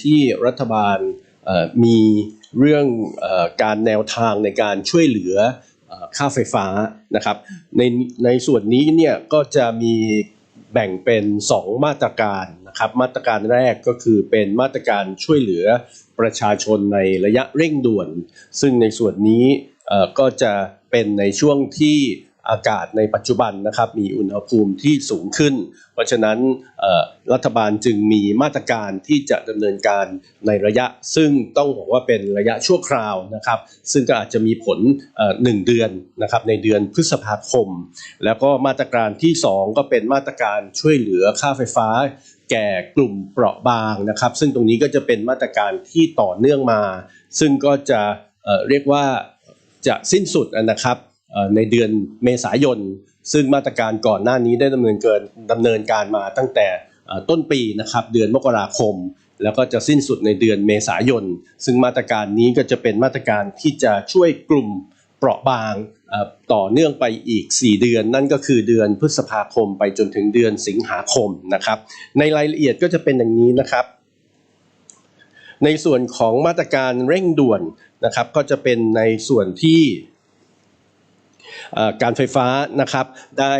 ที่รัฐบาลมีเรื่องอการแนวทางในการช่วยเหลืออค่าไฟฟ้านะครับในในส่วนนี้เนี่ยก็จะมีแบ่งเป็น 2 มาตรการนะครับมาตรการแรกก็คือเป็นมาตรการช่วยเหลือประชาชนในระยะเร่งด่วน ซึ่งในส่วนนี้ก็จะเป็นในช่วงที่ อากาศในปัจจุบันนะครับมีอุณหภูมิที่สูงขึ้น เพราะฉะนั้นรัฐบาลจึงมีมาตรการที่จะดำเนินการในระยะ ซึ่งต้องบอกว่าเป็นระยะชั่วคราวนะครับ ซึ่งก็อาจจะมีผลหนึ่งเดือนนะครับในเดือนพฤษภาคม แล้วก็มาตรการที่ 2 ก็เป็นมาตรการช่วยเหลือค่าไฟฟ้าแก่กลุ่มเปราะบางนะครับ ซึ่งตรงนี้ก็จะเป็นมาตรการที่ต่อเนื่องมา ซึ่งก็จะเเรียกว่าจะสิ้นสุดนะครับ ในเดือนเมษายน ซึ่งมาตรการก่อนหน้านี้ได้ดำเนินเกินดำเนินการมาตั้งแต่ต้นปีนะครับเดือนมกราคม แล้วก็จะสิ้นสุดในเดือนเมษายน ซึ่งมาตรการนี้ก็จะเป็นมาตรการที่จะช่วยกลุ่มเปราะบางต่อเนื่องไปอีก 4 เดือน นั่นก็คือเดือนพฤษภาคมไปจนถึงเดือนสิงหาคมนะครับในรายละเอียดก็จะเป็นอย่างนี้นะครับ ในส่วนของมาตรการเร่งด่วนนะครับก็จะเป็นในส่วนที่ การไฟฟ้านะครับได้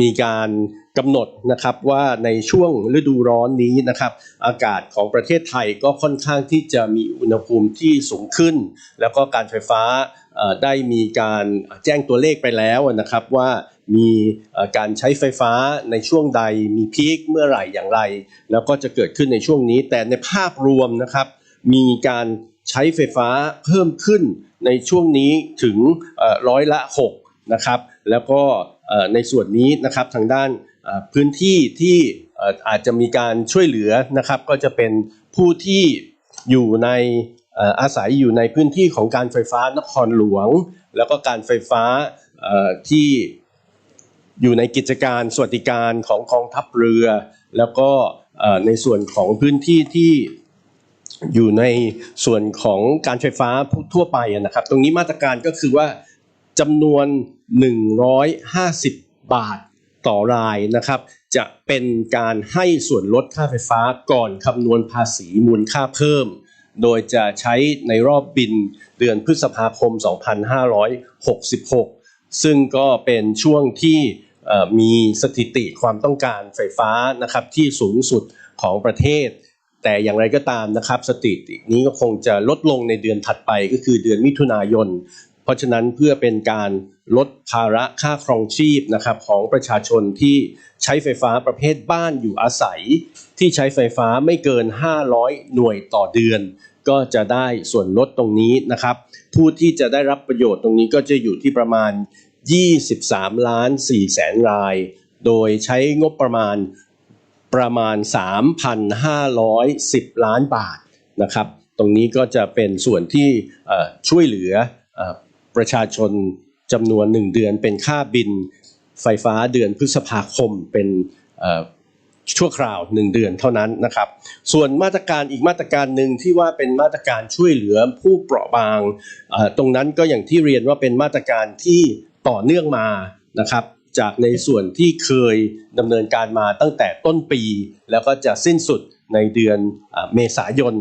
มีการกำหนดนะครับว่าในช่วงฤดูร้อนนี้นะครับอากาศของประเทศไทยก็ค่อนข้างที่จะมีอุณหภูมิที่สูงขึ้น แล้วก็การไฟฟ้าได้มีการแจ้งตัวเลขไปแล้วนะครับว่ามีการใช้ไฟฟ้าในช่วงใดมีพีคเมื่อไหร่อย่างไร แล้วก็จะเกิดขึ้นในช่วงนี้ แต่ในภาพรวมนะครับมีการ ใช้ไฟฟ้าเพิ่มขึ้นในช่วงนี้ถึงร้อยละ6นะครับแล้วก็ในส่วนนี้นะครับทางด้านพื้นที่ที่อาจจะมีการช่วยเหลือนะครับก็จะเป็นผู้ที่อยู่ในอาศัยอยู่ในพื้นที่ของการไฟฟ้านครหลวง แล้วก็การไฟฟ้าที่อยู่ในกิจการสวัสดิการของกองทัพเรือ แล้วก็ในส่วนของพื้นที่ที่ อยู่ในส่วนของการไฟฟ้าทั่วไปนะครับ ตรงนี้มาตรการก็คือว่าจำนวน 150 บาทต่อรายนะครับ จะเป็นการให้ส่วนลดค่าไฟฟ้าก่อนคำนวณภาษีมูลค่าเพิ่ม โดยจะใช้ในรอบบินเดือนพฤษภาคม 2566 ซึ่งก็เป็นช่วงที่มีสถิติความต้องการไฟฟ้านะครับที่สูงสุดของประเทศ แต่อย่างไรก็ตามนะครับสถิตินี้ก็คงจะลดลงในเดือนถัดไปก็คือเดือนมิถุนายน เพราะฉะนั้นเพื่อเป็นการลดภาระค่าครองชีพนะครับของประชาชนที่ใช้ไฟฟ้าประเภทบ้านอยู่อาศัย ที่ใช้ไฟฟ้าไม่เกิน 500 หน่วยต่อเดือน ก็จะได้ส่วนลดตรงนี้นะครับ ผู้ที่จะได้รับประโยชน์ตรงนี้ก็จะอยู่ที่ประมาณ 23 ล้าน4แสนราย โดยใช้งบประมาณ ประมาณ 3,510 ล้านบาทนะครับ ตรงนี้ก็จะเป็นส่วนที่ช่วยเหลืออประชาชนจำนวน 1 เดือนเป็นค่าบินไฟฟ้าเดือนพฤษภาคมเป็นชั่วคราว 1 เดือนเท่านั้นนะครับ ส่วนมาตรการอีกมาตรการหนึ่งที่ว่าเป็นมาตรการช่วยเหลือผู้เปราะบาง ตรงนั้นก็อย่างที่เรียนว่าเป็นมาตรการที่ต่อเนื่องมานะครับ จากในส่วนที่เคยดำเนินการมาตั้งแต่ต้นปี แล้วก็จะสิ้นสุดในเดือนอเมษายน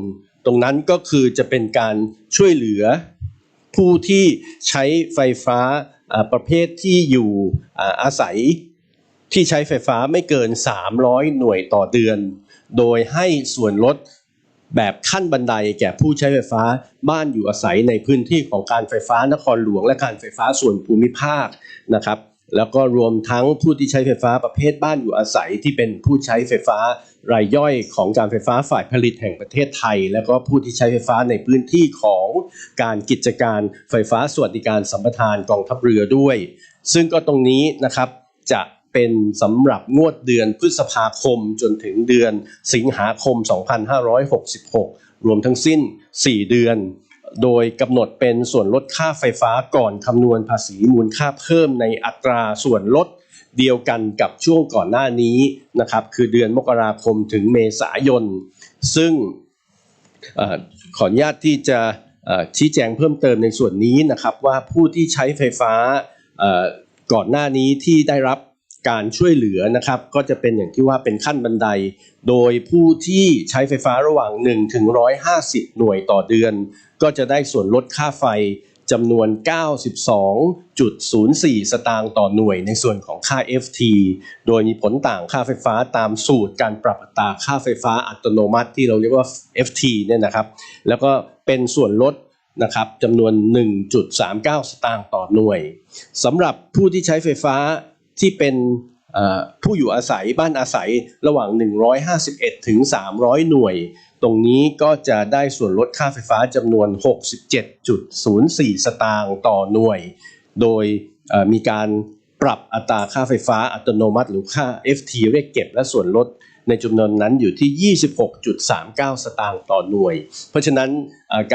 ตรงนั้นก็คือจะเป็นการช่วยเหลือผู้ที่ใช้ไฟฟ้าประเภทที่อยู่อาอาศัยที่ใช้ไฟฟ้าไม่เกิน 300 หน่วยต่อเดือน โดยให้ส่วนลดแบบขั้นบันไดแก่ผู้ใช้ไฟฟ้าบ้านอยู่อาศัยในพื้นที่ของการไฟฟ้านครหลวงและการไฟฟ้าส่วนภูมิภาคนะครับ แล้วก็รวมทั้งผู้ที่ใช้ไฟฟ้าประเภทบ้านอยู่อาศัยที่เป็นผู้ใช้ไฟฟ้ารายย่อยของการไฟฟ้าฝ่ายผลิตแห่งประเทศไทย แล้วก็ผู้ที่ใช้ไฟฟ้าในพื้นที่ของการกิจการไฟฟ้าสวัสดิการสัมปทานกองทัพเรือด้วย ซึ่งก็ตรงนี้นะครับจะเป็นสำหรับงวดเดือนพฤษภาคมจนถึงเดือนสิงหาคม 2566 รวมทั้งสิ้น 4 เดือน โดยกำหนดเป็นส่วนลดค่าไฟฟ้าก่อนคำนวณภาษีมูลค่าเพิ่มในอัตราส่วนลดเดียวกันกับช่วงก่อนหน้านี้นะครับ คือเดือนมกราคมถึงเมษายน ซึ่งอขออนุญาตที่จะชี้แจงเพิ่มเติมในส่วนนี้นะครับว่าผู้ที่ใช้ไฟฟ้าก่อนหน้านี้ที่ได้รับ การช่วยเหลือนะครับก็จะเป็นอย่างที่ว่าเป็นขั้นบันได โดยผู้ที่ใช้ไฟฟ้าระหว่าง 1 ถึง 150 หน่วยต่อเดือน ก็จะได้ส่วนลดค่าไฟจำนวน 92.04 สตางค์ต่อหน่วยในส่วนของค่า FT โดยมีผลต่างค่าไฟฟ้าตามสูตรการปรับอัตราค่าไฟฟ้าอัตโนมัติที่เราเรียกว่า FT เนี่ยนะครับ แล้วก็เป็นส่วนลดนะครับจำนวน 1.39 สตางค์ต่อหน่วยสำหรับผู้ที่ใช้ไฟฟ้า ที่เป็นผู้อยู่อาศัยบ้านอาศัยระหว่าง 151 ถึง 300 หน่วย ตรงนี้ก็จะได้ส่วนลดค่าไฟฟ้าจำนวน 67.04 สตางค์ต่อหน่วย โดยมีการปรับอัตราค่าไฟฟ้าอัตโนมัติ หรือค่า FT เรียกเก็บและส่วนลด ในจำนวนนั้นอยู่ที่ 26.39 สตางค์ต่อหน่วย เพราะฉะนั้น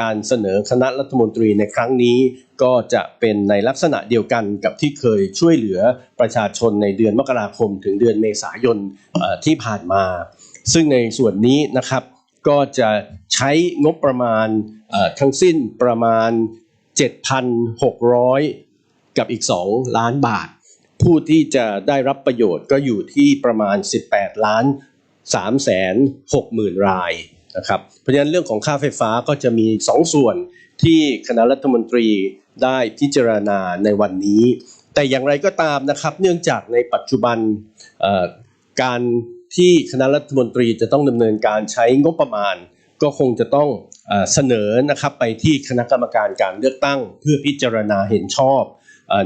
การเสนอคณะรัฐมนตรีในครั้งนี้ก็จะเป็นในลักษณะเดียวกันกับที่เคยช่วยเหลือประชาชนในเดือนมกราคมถึงเดือนเมษายนที่ผ่านมา ซึ่งในส่วนนี้นะครับก็จะใช้งบประมาณทั้งสิ้นประมาณ 7,600 กับอีก 2 ล้านบาท ผู้ที่จะได้รับประโยชน์ก็อยู่ที่ประมาณ 18 ล้าน 3แสน6หมื่นรายนะครับเพราะฉะนั้นเรื่องของค่าไฟฟ้าก็จะมี 2 ส่วนที่คณะรัฐมนตรีได้พิจารณาในวันนี้ แต่อย่างไรก็ตามนะครับ เนื่องจากในปัจจุบันการที่คณะรัฐมนตรีจะต้องดำเนินการใช้งบประมาณ ก็คงจะต้องเสนอนะครับไปที่คณะกรรมการการเลือกตั้ง เพื่อพิจารณาเห็นชอบ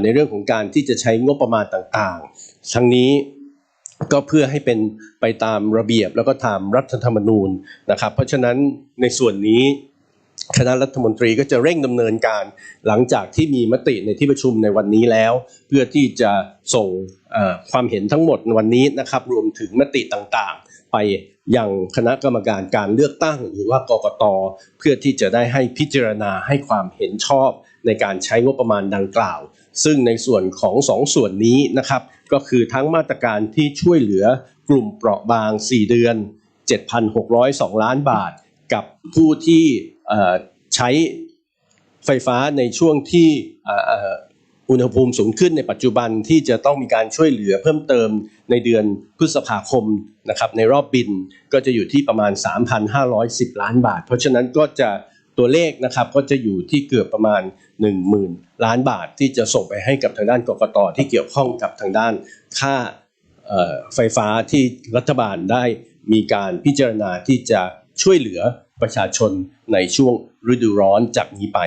ในเรื่องของการที่จะใช้งบประมาณต่างๆ ทั้งนี้ ก็เพื่อให้เป็นไปตามระเบียบแล้วก็ตามรัฐธรรมนูญนะครับ เพราะฉะนั้นในส่วนนี้คณะรัฐมนตรีก็จะเร่งดำเนินการหลังจากที่มีมติในที่ประชุมในวันนี้แล้ว เพื่อที่จะส่งความเห็นทั้งหมดในวันนี้นะครับ รวมถึงมติต่างๆ ไปยังคณะกรรมการการเลือกตั้งหรือว่ากกตเพื่อที่จะได้ให้พิจารณาให้ความเห็นชอบ ในการใช้งบประมาณดังกล่าว ซึ่งในส่วนของสองส่วนนี้นะครับก็คือทั้งมาตรการที่ช่วยเหลือกลุ่มเปราะบาง 4 เดือน 7,602 ล้านบาท กับผู้ที่ใช้ไฟฟ้าในช่วงที่อุณหภูมิสูงขึ้นในปัจจุบันที่จะต้องมีการช่วยเหลือเพิ่มเติมในเดือนพฤษภาคมนะครับในรอบบินก็จะอยู่ที่ประมาณ 3,510 ล้านบาท เพราะฉะนั้นก็จะ ตัวเลขนะครับก็จะอยู่ที่เกือบประมาณ 10,000 ล้านบาทที่จะส่งไปให้กับทางด้านกกตที่เกี่ยวข้องกับทางด้านค่าไฟฟ้าที่รัฐบาลได้มีการพิจารณาที่จะช่วยเหลือประชาชนในช่วงฤดูร้อนจากนี้ไป